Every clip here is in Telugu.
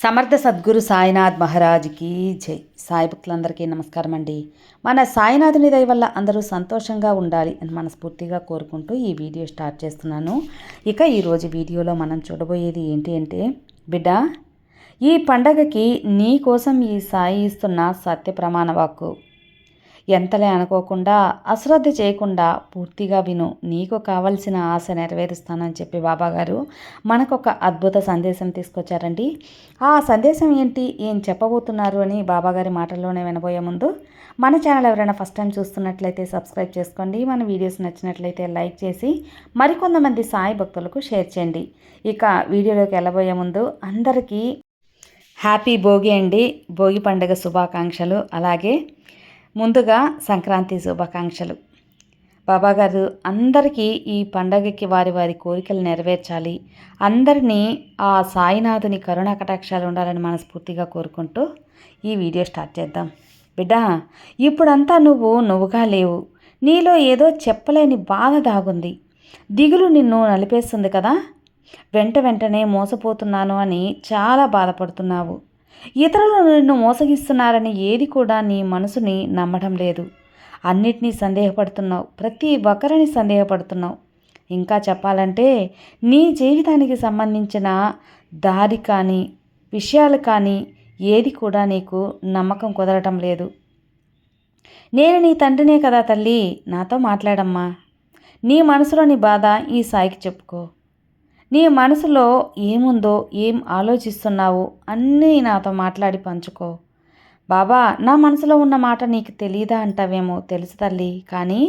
సమర్థ సద్గురు సాయినాథ్ మహారాజ్కి జై. సాయి భక్తులందరికీ నమస్కారం అండి మన సాయినాథుని దయ వల్ల అందరూ సంతోషంగా ఉండాలి అని మనస్ఫూర్తిగా కోరుకుంటూ ఈ వీడియో స్టార్ట్ చేస్తున్నాను. ఇక ఈరోజు వీడియోలో మనం చూడబోయేది ఏంటి అంటే బిడ్డ ఈ పండగకి నీ కోసం ఈ సాయి ఇస్తున్న సత్య ప్రమాణ వాక్కు. ఎంతలే అనుకోకుండా అశ్రద్ధ చేయకుండా పూర్తిగా విను. నీకు కావలసిన ఆశ నెరవేరుస్తానని చెప్పి బాబాగారు మనకొక అద్భుత సందేశం తీసుకొచ్చారండి. ఆ సందేశం ఏంటి? ఏం చెప్పబోతున్నారు అని బాబాగారి మాటల్లోనే వినబోయే ముందు మన ఛానల్ ఎవరైనా ఫస్ట్ టైం చూస్తున్నట్లయితే సబ్స్క్రైబ్ చేసుకోండి. మన వీడియోస్ నచ్చినట్లయితే లైక్ చేసి మరికొంతమంది సాయి భక్తులకు షేర్ చేయండి. ఇక వీడియోలోకి వెళ్ళబోయే ముందు అందరికీ హ్యాపీ భోగి అండి. భోగి పండుగ శుభాకాంక్షలు. అలాగే ముందుగా సంక్రాంతి శుభాకాంక్షలు. బాబాగారు అందరికీ ఈ పండగకి వారి వారి కోరికలు నెరవేర్చాలి. అందరినీ ఆ సాయినాథుని కరుణా కటాక్షాలు ఉండాలని మనస్ఫూర్తిగా కోరుకుంటూ ఈ వీడియో స్టార్ట్ చేద్దాం. బిడ్డ ఇప్పుడంతా నువ్వు నువ్వుగా లేవు. నీలో ఏదో చెప్పలేని బాధ దాగుంది. దిగులు నిన్ను నలిపేస్తుంది కదా. వెంట వెంటనే మోసపోతున్నాను అని చాలా బాధపడుతున్నావు. ఇతరులు నిన్ను మోసగిస్తున్నారని ఏది కూడా నీ మనసుని నమ్మడం లేదు. అన్నిటినీ సందేహపడుతున్నావు. ప్రతి ఒక్కరిని సందేహపడుతున్నావు. ఇంకా చెప్పాలంటే నీ జీవితానికి సంబంధించిన దారి కానీ విషయాలు కానీ ఏది కూడా నీకు నమ్మకం కుదరటం లేదు. నేను నీ తండ్రినే కదా తల్లి. నాతో మాట్లాడమ్మా. నీ మనసులోని బాధ ఈ సాయికి చెప్పుకో. నీ మనసులో ఏముందో ఏం ఆలోచిస్తున్నావు అన్నీ నాతో మాట్లాడి పంచుకో. బాబా నా మనసులో ఉన్న మాట నీకు తెలియదా అంటావేమో తెలుసు తల్లి కానీ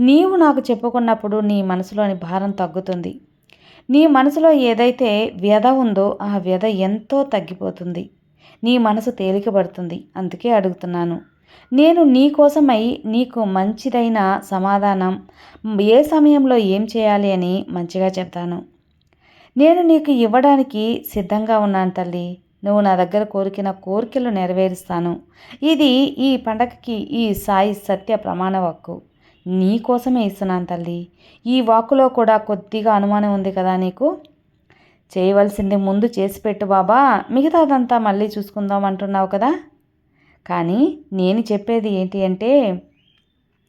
నీవు నాకు చెప్పుకున్నప్పుడు నీ మనసులోని భారం తగ్గుతుంది. నీ మనసులో ఏదైతే వ్యధ ఉందో ఆ వ్యధ ఎంతో తగ్గిపోతుంది. నీ మనసు తేలికబడుతుంది అందుకే అడుగుతున్నాను. నేను నీ కోసమై నీకు మంచిదైన సమాధానం ఏ సమయంలో ఏం చేయాలి అని మంచిగా చెప్తాను. నేను నీకు ఇవ్వడానికి సిద్ధంగా ఉన్నాను తల్లి. నువ్వు నా దగ్గర కోరికిన కోరికలు నెరవేరుస్తాను. ఇది ఈ పండగకి ఈ సాయి సత్య ప్రమాణ వాక్కు. నీ కోసమే ఇస్తున్నాను తల్లి. ఈ వాక్కులో కూడా కొద్దిగా అనుమానం ఉంది కదా నీకు? చేయవలసింది ముందు చేసి పెట్టు బాబా. మిగతాదంతా మళ్ళీ చూసుకుందాం అంటున్నావు కదా? కానీ నేను చెప్పేది ఏంటి అంటే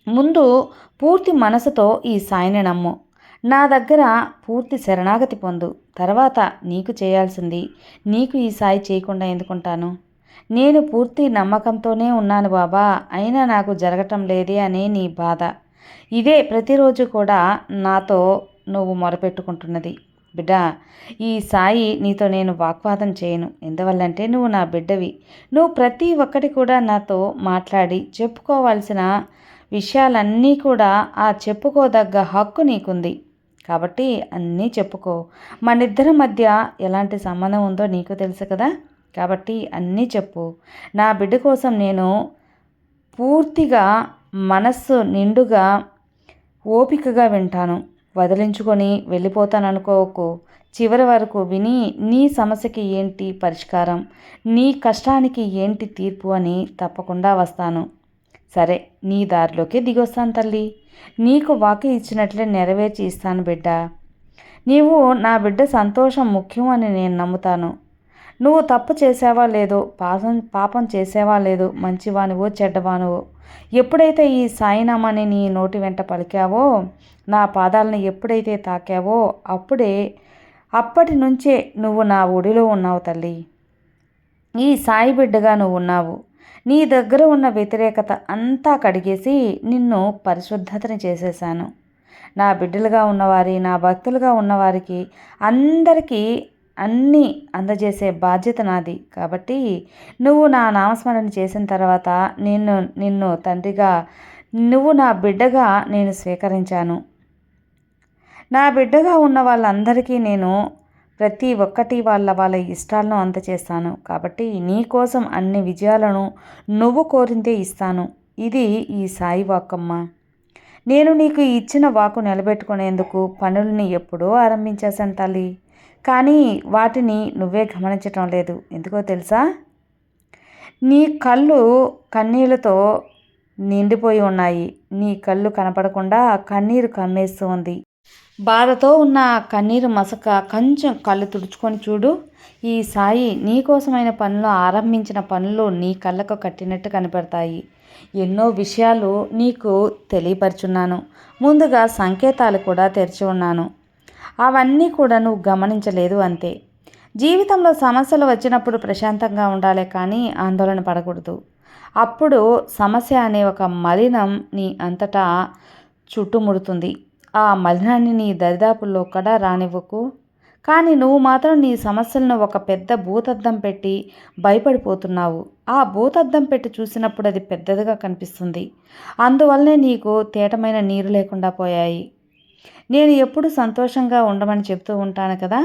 ముందు పూర్తి మనసుతో ఈ సాయిని నమ్ము. నా దగ్గర పూర్తి శరణాగతి పొందు. తర్వాత నీకు చేయాల్సింది నీకు ఈ సాయి చేయకుండా ఎందుకుంటాను? నేను పూర్తి నమ్మకంతోనే ఉన్నాను బాబా అయినా నాకు జరగటం లేదే అనే నీ బాధ. ఇదే ప్రతిరోజు కూడా నాతో నువ్వు మొరపెట్టుకుంటున్నది. బిడ్డ ఈ సాయి నీతో నేను వాగ్వాదం చేయను. ఎందువల్లంటే నువ్వు నా బిడ్డవి. నువ్వు ప్రతి ఒక్కటి కూడా నాతో మాట్లాడి చెప్పుకోవాల్సిన విషయాలన్నీ కూడా ఆ చెప్పుకోదగ్గ హక్కు నీకుంది. కాబట్టి అన్నీ చెప్పుకో. మనిద్దరి మధ్య ఎలాంటి సంబంధం ఉందో నీకు తెలుసు కదా? కాబట్టి అన్నీ చెప్పు. నా బిడ్డ కోసం నేను పూర్తిగా మనస్సు నిండుగా ఓపికగా వింటాను. వదిలించుకొని వెళ్ళిపోతాను అనుకోకు చివరి వరకు విని నీ సమస్యకి ఏంటి పరిష్కారం? నీ కష్టానికి ఏంటి తీర్పు అని తప్పకుండా వస్తాను. సరే నీ దారిలోకి దిగొస్తాను తల్లి. నీకు వాకి ఇచ్చినట్లే నెరవేర్చి ఇస్తాను బిడ్డ. నీవు నా బిడ్డ సంతోషం ముఖ్యం అని నేను నమ్ముతాను. నువ్వు తప్పు చేసావా లేదో పాపం పాపం చేసావా లేదో మంచివానివో చెడ్డవానివో ఎప్పుడైతే ఈ సాయినామాని నీ నోటి వెంట పలికావో నా పాదాలను ఎప్పుడైతే తాకావో అప్పుడే అప్పటి నుంచే నువ్వు నా ఒడిలో ఉన్నావు తల్లి. ఈ సాయి బిడ్డగా నువ్వు ఉన్నావు. నీ దగ్గర ఉన్న వ్యతిరేకత అంతా కడిగేసి నిన్ను పరిశుద్ధతని చేసేశాను. నా బిడ్డలుగా ఉన్నవారి నా భక్తులుగా ఉన్నవారికి అందరికీ అన్నీ అందజేసే బాధ్యత నాది. కాబట్టి నువ్వు నా నామస్మరణ చేసిన తర్వాత నిన్ను నిన్ను తండ్రిగా నువ్వు నా బిడ్డగా నేను స్వీకరించాను. నా బిడ్డగా ఉన్న వాళ్ళందరికీ నేను ప్రతి ఒక్కటి వాళ్ళ వాళ్ళ ఇష్టాలను అందచేస్తాను. కాబట్టి నీ కోసం అన్ని విజయాలను నువ్వు కోరిందే ఇస్తాను. ఇది ఈ సాయి వాక్కమ్మ నేను నీకు ఇచ్చిన వాకు నిలబెట్టుకునేందుకు పనులని ఎప్పుడో ఆరంభించేశాను తల్లి. కానీ వాటిని నువ్వే గమనించటం లేదు. ఎందుకో తెలుసా? నీ కళ్ళు కన్నీళ్ళతో నిండిపోయి ఉన్నాయి. నీ కళ్ళు కనపడకుండా కన్నీరు కమ్మేస్తూ ఉంది. బాధతో ఉన్న కన్నీరు మసక కొంచెం కళ్ళు తుడుచుకొని చూడు. ఈ సాయి నీకోసమైన పనులు ఆరంభించిన పనులు నీ కళ్ళకు కట్టినట్టు కనపడతాయి. ఎన్నో విషయాలు నీకు తెలియపరుచున్నాను. ముందుగా సంకేతాలు కూడా తెరిచి ఉన్నాను. అవన్నీ కూడా నువ్వు గమనించలేదు అంతే. జీవితంలో సమస్యలు వచ్చినప్పుడు ప్రశాంతంగా ఉండాలి కానీ ఆందోళన పడకూడదు. అప్పుడు సమస్య అనే ఒక మలినం నీ అంతటా చుట్టుముడుతుంది. ఆ మలినాన్ని నీ దరిదాపుల్లో కూడా రానివ్వకు. కానీ నువ్వు మాత్రం నీ సమస్యలను ఒక పెద్ద భూతద్దం పెట్టి భయపడిపోతున్నావు. ఆ భూతద్దం పెట్టి చూసినప్పుడు అది పెద్దదిగా కనిపిస్తుంది. అందువల్లనే నీకు తేటమైన నీరు లేకుండా పోయాయి. నేను ఎప్పుడు సంతోషంగా ఉండమని చెప్తూ ఉంటాను కదా?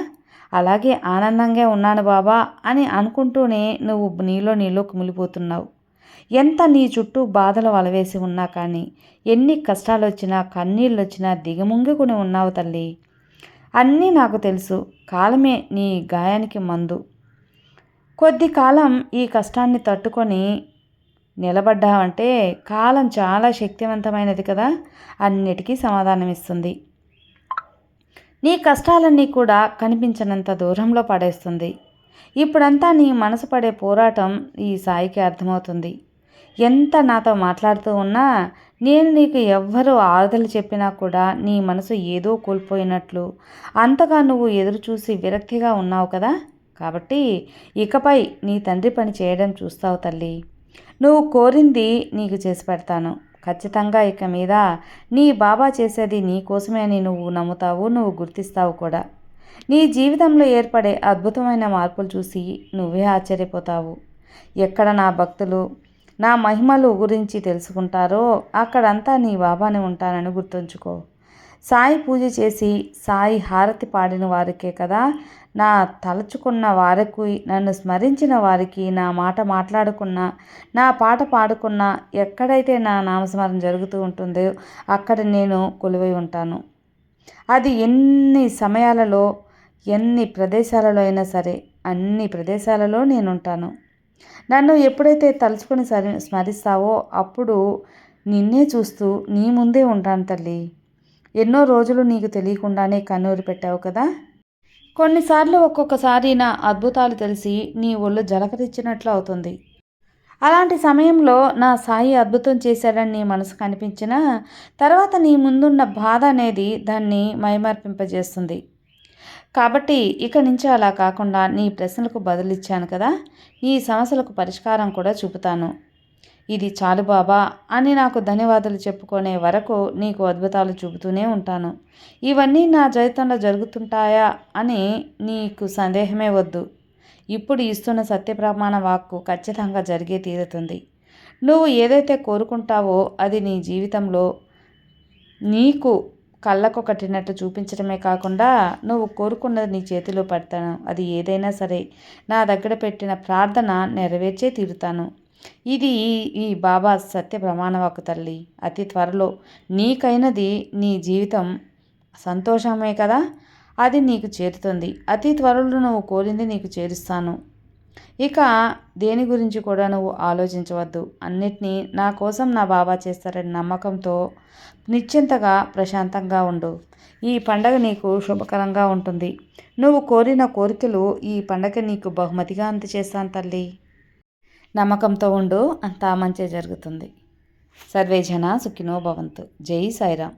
అలాగే ఆనందంగా ఉన్నాను బాబా అని అనుకుంటూనే నువ్వు నీలో నీలో కుమిలిపోతున్నావు ఎంత నీ చుట్టూ బాధలు వలవేసి ఉన్నా కానీ ఎన్ని కష్టాలు వచ్చినా కన్నీళ్ళు వచ్చినా దిగముంగుకుని ఉన్నావు తల్లి. అన్నీ నాకు తెలుసు. కాలమే నీ గాయానికి మందు. కొద్ది కాలం ఈ కష్టాన్ని తట్టుకొని నిలబడ్డావంటే కాలం చాలా శక్తివంతమైనది కదా. అన్నిటికీ సమాధానం ఇస్తుంది నీ కష్టాలన్నీ కూడా కనిపించనంత దూరంలో పడేస్తుంది. ఇప్పుడంతా నీ మనసు పడే పోరాటం ఈ సాయికి అర్థమవుతుంది. ఎంత నాతో మాట్లాడుతూ ఉన్నా నేను నీకు ఎవ్వరు ఆరుదలు చెప్పినా కూడా నీ మనసు ఏదో కోల్పోయినట్లు. అంతగా నువ్వు ఎదురు చూసి విరక్తిగా ఉన్నావు కదా? కాబట్టి ఇకపై నీ తండ్రి పని చేయడం చూస్తావు తల్లి. నువ్వు కోరింది నీకు చేసి పెడతాను. ఖచ్చితంగా ఇక మీద నీ బాబా చేసేది నీ కోసమే అని నువ్వు నమ్ముతావు నువ్వు గుర్తిస్తావు కూడా. నీ జీవితంలో ఏర్పడే అద్భుతమైన మార్పులు చూసి నువ్వే ఆశ్చర్యపోతావు. ఎక్కడ నా భక్తులు నా మహిమలు గురించి తెలుసుకుంటారో అక్కడంతా నీ బాబానే ఉంటానని గుర్తుంచుకో. సాయి పూజ చేసి సాయి హారతి పాడిన వారికే కదా నా తలుచుకున్న వారికి నన్ను స్మరించిన వారికి నా మాట మాట్లాడుకున్న నా పాట పాడుకున్న ఎక్కడైతే నా నామస్మరణ జరుగుతూ ఉంటుందో అక్కడ నేను కొలువై ఉంటాను. అది ఎన్ని సమయాలలో ఎన్ని ప్రదేశాలలో అయినా సరే అన్ని ప్రదేశాలలో నేను ఉంటాను. నన్ను ఎప్పుడైతే తలుచుకొని సరి స్మరిస్తావో అప్పుడు నిన్నే చూస్తూ నీ ముందే ఉంటాను తల్లి. ఎన్నో రోజులు నీకు తెలియకుండానే కన్నూరు పెట్టావు కదా? కొన్నిసార్లు ఒక్కొక్కసారి నా అద్భుతాలు తెలిసి నీ ఒళ్ళు జలకరిచ్చినట్లు అవుతుంది. అలాంటి సమయంలో నా సాయి అద్భుతం చేశాడని నీ మనసు కనిపించిన తర్వాత నీ ముందున్న బాధ అనేది దాన్ని మైమర్పింపజేస్తుంది. కాబట్టి ఇక నుంచి అలా కాకుండా నీ ప్రశ్నలకు బదులిచ్చాను కదా ఈ సమస్యలకు పరిష్కారం కూడా చూపుతాను. ఇది చాలు బాబా అని నాకు ధన్యవాదాలు చెప్పుకునే వరకు నీకు అద్భుతాలు చూపుతూనే ఉంటాను. ఇవన్నీ నా జీవితంలో జరుగుతుంటాయా అని నీకు సందేహమే వద్దు. ఇప్పుడు ఇస్తున్న సత్యప్రమాణ వాక్కు ఖచ్చితంగా జరిగే తీరుతుంది. నువ్వు ఏదైతే కోరుకుంటావో అది నీ జీవితంలో నీకు కళ్ళకు కట్టినట్టు చూపించడమే కాకుండా నువ్వు కోరుకున్నది నీ చేతిలో పెడతాను. అది ఏదైనా సరే నా దగ్గర పెట్టిన ప్రార్థన నెరవేర్చే తీరుతాను. ఇది ఈ బాబా సత్య ప్రమాణవాకు తల్లి. అతి త్వరలో నీకైనది నీ జీవితం సంతోషమే కదా? అది నీకు చేరుతుంది. అతి త్వరలో నువ్వు కోరింది నీకు చేరుస్తాను. ఇక దేని గురించి కూడా నువ్వు ఆలోచించవద్దు. అన్నిటినీ నా కోసం నా బాబా చేస్తారని నమ్మకంతో నిశ్చింతగా ప్రశాంతంగా ఉండు. ఈ పండగ నీకు శుభకరంగా ఉంటుంది. నువ్వు కోరిన కోరికలు ఈ పండగ నీకు బహుమతిగా అందచేస్తాను తల్లి. నమ్మకంతో ఉండు అంతా మంచి జరుగుతుంది. సర్వే జన సుఖినో భవంతు. జై సాయిరామ్.